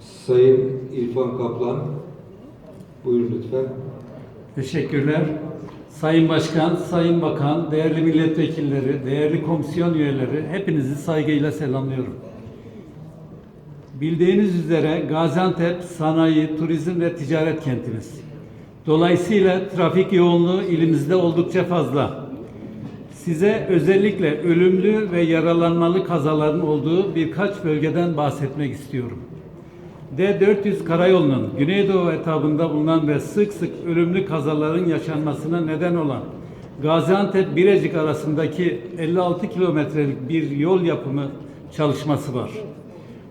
Sayın İrfan Kaplan, buyurun lütfen. Teşekkürler. Sayın Başkan, Sayın Bakan, değerli milletvekilleri, değerli komisyon üyeleri, hepinizi saygıyla selamlıyorum. Bildiğiniz üzere Gaziantep sanayi, turizm ve ticaret kentimiz. Dolayısıyla trafik yoğunluğu ilimizde oldukça fazla. Size özellikle ölümlü ve yaralanmalı kazaların olduğu birkaç bölgeden bahsetmek istiyorum. D400 karayolunun Güneydoğu etabında bulunan ve sık sık ölümlü kazaların yaşanmasına neden olan Gaziantep Birecik arasındaki 56 kilometrelik bir yol yapımı çalışması var.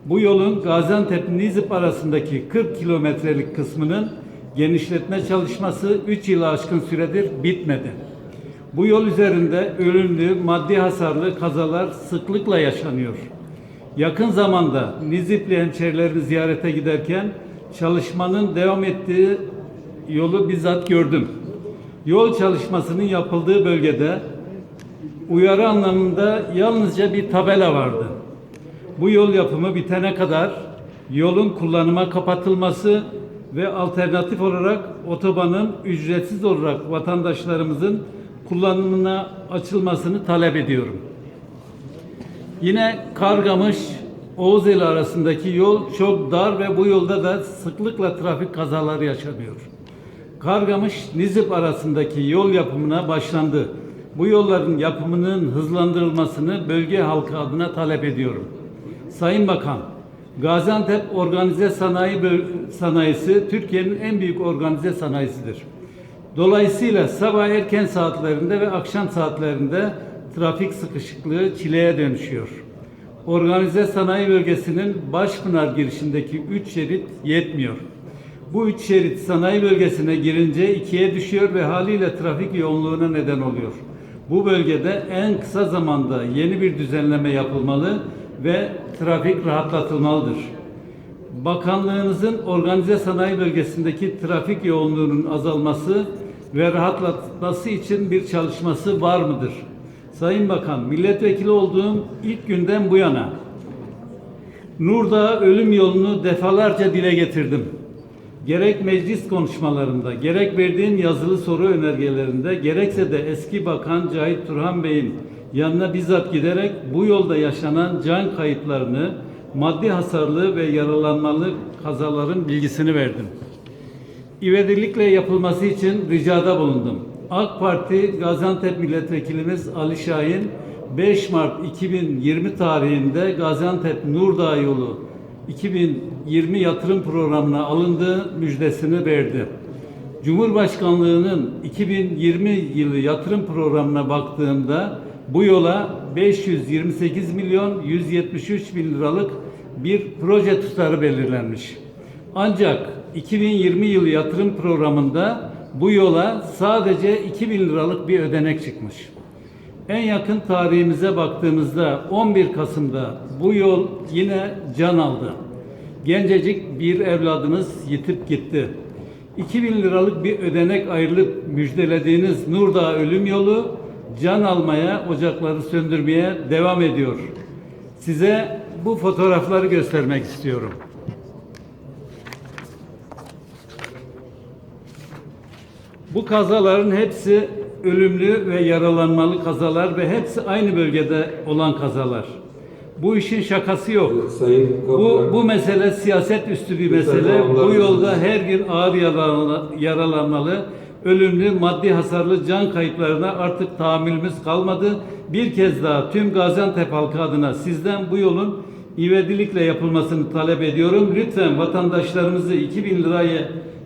Bu yolun Gaziantep Nizip arasındaki 40 kilometrelik kısmının genişletme çalışması 3 yılı aşkın süredir bitmedi. Bu yol üzerinde ölümlü, maddi hasarlı kazalar sıklıkla yaşanıyor. Yakın zamanda Nizipli hemşerilerini ziyarete giderken çalışmanın devam ettiği yolu bizzat gördüm. Yol çalışmasının yapıldığı bölgede uyarı anlamında yalnızca bir tabela vardı. Bu yol yapımı bitene kadar yolun kullanıma kapatılması ve alternatif olarak otobanın ücretsiz olarak vatandaşlarımızın kullanımına açılmasını talep ediyorum. Yine Kargamış Oğuzeli arasındaki yol çok dar ve bu yolda da sıklıkla trafik kazaları yaşanıyor. Kargamış Nizip arasındaki yol yapımına başlandı. Bu yolların yapımının hızlandırılmasını bölge halkı adına talep ediyorum. Sayın Bakan, Gaziantep Organize Sanayi Sanayisi Türkiye'nin en büyük organize sanayisidir. Dolayısıyla sabah erken saatlerinde ve akşam saatlerinde trafik sıkışıklığı çileye dönüşüyor. Organize sanayi bölgesinin Başpınar girişindeki üç şerit yetmiyor. Bu üç şerit sanayi bölgesine girince ikiye düşüyor ve haliyle trafik yoğunluğuna neden oluyor. Bu bölgede en kısa zamanda yeni bir düzenleme yapılmalı ve trafik rahatlatılmalıdır. Bakanlığınızın organize sanayi bölgesindeki trafik yoğunluğunun azalması ve rahatlatması için bir çalışması var mıdır? Sayın Bakan, milletvekili olduğum ilk günden bu yana Nurdağ ölüm yolunu defalarca dile getirdim. Gerek meclis konuşmalarında, gerek verdiğim yazılı soru önergelerinde, gerekse de eski bakan Cahit Turhan Bey'in yanına bizzat giderek bu yolda yaşanan can kayıplarını, maddi hasarlı ve yaralanmalı kazaların bilgisini verdim. İvedilikle yapılması için ricada bulundum. AK Parti Gaziantep Milletvekilimiz Ali Şahin 5 Mart 2020 tarihinde Gaziantep Nurdağ yolu 2020 yatırım programına alındığı müjdesini verdi. Cumhurbaşkanlığının 2020 yılı yatırım programına baktığımda bu yola 528 milyon 173 bin liralık bir proje tutarı belirlenmiş. Ancak 2020 yılı yatırım programında bu yola sadece 2000 liralık bir ödenek çıkmış. En yakın tarihimize baktığımızda 11 Kasım'da bu yol yine can aldı. Gencecik bir evladınız yitip gitti. 2000 liralık bir ödenek ayrılıp müjdelediğiniz Nurdağ ölüm yolu can almaya, ocakları söndürmeye devam ediyor. Size bu fotoğrafları göstermek istiyorum. Bu kazaların hepsi ölümlü ve yaralanmalı kazalar ve hepsi aynı bölgede olan kazalar. Bu işin şakası yok. Sayın Kaplan, Bu, bu mesele siyaset üstü bir mesele. Bu yolda her gün ağır yaralanma- yaralanmalı, ölümlü, maddi hasarlı can kayıplarına artık tahammülümüz kalmadı. Bir kez daha tüm Gaziantep halkı adına sizden bu yolun ivedilikle yapılmasını talep ediyorum. Lütfen vatandaşlarımızı 2000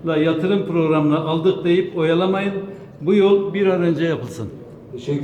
lirayla yatırım programına aldık deyip oyalamayın. Bu yol bir an önce yapılsın. teşekkür